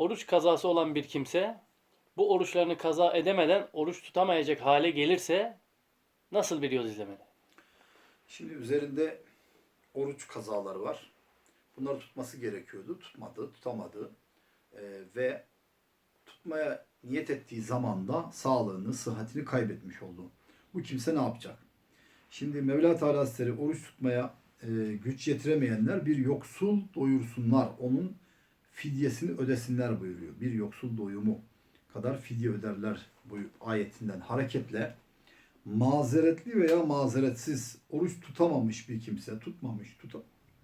oruç kazası olan bir kimse bu oruçlarını kaza edemeden oruç tutamayacak hale gelirse nasıl bir yol izlemeli? Şimdi üzerinde oruç kazaları var. Bunları tutması gerekiyordu. Tutmadı, tutamadı. Ee, ve tutmaya niyet ettiği zaman da sağlığını, sıhhatini kaybetmiş oldu. Bu kimse ne yapacak? Şimdi Mevla Teala oruç tutmaya e, güç yetiremeyenler bir yoksul doyursunlar. Onun fidyesini ödesinler buyuruyor. Bir yoksul doyumu kadar fidye öderler bu ayetinden hareketle mazeretli veya mazeretsiz oruç tutamamış bir kimse, tutmamış tuta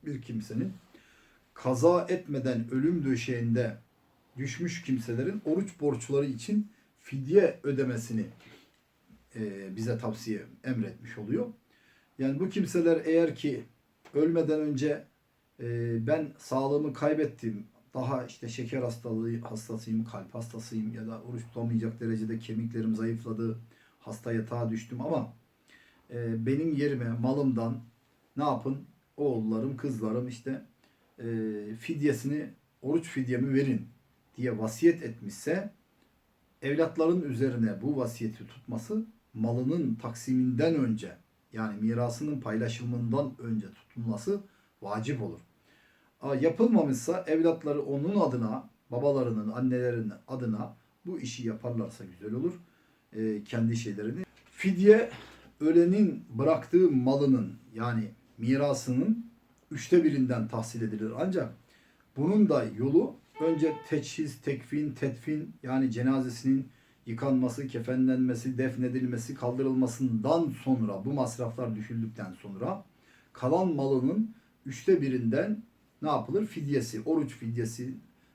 bir kimsenin kaza etmeden ölüm döşeğinde düşmüş kimselerin oruç borçları için fidye ödemesini e, bize tavsiye emretmiş oluyor. Yani bu kimseler eğer ki ölmeden önce e, ben sağlığımı kaybettim, daha işte şeker hastalığı hastasıyım, kalp hastasıyım ya da oruç tutamayacak derecede kemiklerim zayıfladı, hasta yatağa düştüm ama e, benim yerime malımdan ne yapın? Oğullarım, kızlarım işte e, fidyesini, oruç fidyemi verin diye vasiyet etmişse evlatların üzerine bu vasiyeti tutması malının taksiminden önce yani mirasının paylaşımından önce tutulması vacip olur. Yapılmamışsa evlatları onun adına, babalarının, annelerinin adına bu işi yaparlarsa güzel olur. Ee, kendi şeylerini. Fidye ölenin bıraktığı malının yani mirasının üçte birinden tahsil edilir. Ancak bunun da yolu önce teçhiz, tekfin, tedfin yani cenazesinin yıkanması, kefenlenmesi, defnedilmesi, kaldırılmasından sonra bu masraflar düşüldükten sonra kalan malının üçte birinden ne yapılır? Fidyesi, oruç fidyesi,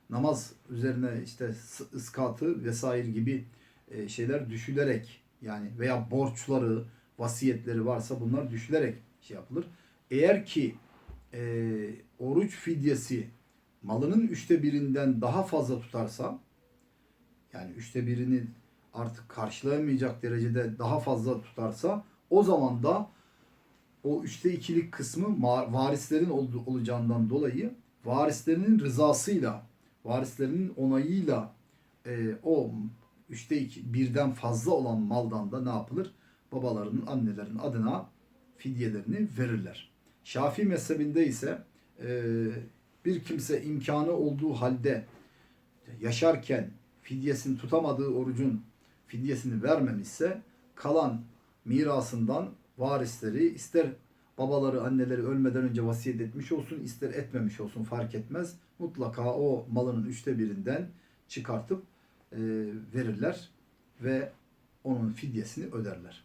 namaz üzerine işte ıskatı vesaire gibi e, şeyler düşülerek yani veya borçları, vasiyetleri varsa bunlar düşülerek şey yapılır. Eğer ki e, oruç fidyesi malının üçte birinden daha fazla tutarsa yani üçte birini artık karşılayamayacak derecede daha fazla tutarsa o zaman da o üçte ikilik kısmı varislerin ol- olacağından dolayı varislerinin rızasıyla, varislerinin onayıyla e, o üçte iki, birden fazla olan maldan da ne yapılır? Babalarının, annelerin adına fidyelerini verirler. Şafii mezhebinde ise e, bir kimse imkanı olduğu halde yaşarken fidyesini tutamadığı orucun fidyesini vermemişse kalan mirasından varisleri ister babaları anneleri ölmeden önce vasiyet etmiş olsun ister etmemiş olsun fark etmez. Mutlaka o malının üçte birinden çıkartıp e, verirler ve onun fidyesini öderler.